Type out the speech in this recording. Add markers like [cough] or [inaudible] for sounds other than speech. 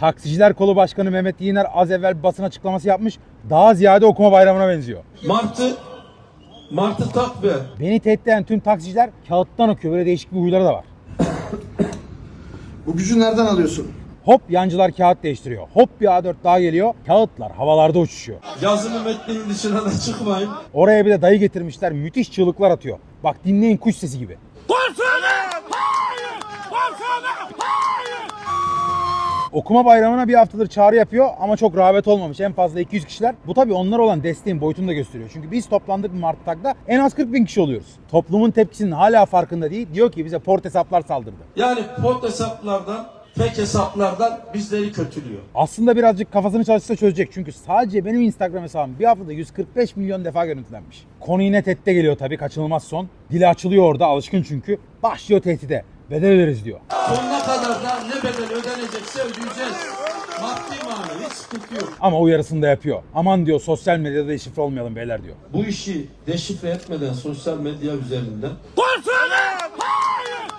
Taksiciler Kolu Başkanı Mehmet Yiğner az evvel basın açıklaması yapmış. Daha ziyade okuma bayramına benziyor. Martı, Martı tak be. Beni tehdit eden tüm taksiciler kağıttan okuyor. Böyle değişik bir huyları da var. [coughs] Bu gücü nereden alıyorsun? Hop yancılar kağıt değiştiriyor. Hop bir A4 daha geliyor. Kağıtlar havalarda uçuşuyor. Yazının metninin dışına da çıkmayın. Oraya bir de dayı getirmişler. Müthiş çığlıklar atıyor. Bak dinleyin kuş sesi gibi. Okuma bayramına bir haftadır çağrı yapıyor ama çok rağbet olmamış. En fazla 200 kişiler. Bu tabii onlar olan desteğin boyutunu da gösteriyor. Çünkü biz toplandık mı Mart Atak'ta en az 40 bin kişi oluyoruz. Toplumun tepkisinin hala farkında değil. Diyor ki bize port hesaplar saldırdı. Yani pot hesaplardan, fake hesaplardan bizleri kötülüyor. Aslında birazcık kafasını çalışsa çözecek. Çünkü sadece benim Instagram hesabım bir haftada 145 milyon defa görüntülenmiş. Konu yine tette geliyor tabii kaçınılmaz son. Dili açılıyor orada alışkın çünkü. Başlıyor tehdide. Bedel öderiz diyor. Sonuna kadar da ne bedel ödenecekse ödeyeceğiz. Maddi manevi hiç sıkıntı yok. Ama uyarısını da yapıyor. Aman diyor sosyal medyada deşifre olmayalım beyler diyor. Bu işi deşifre etmeden sosyal medya üzerinden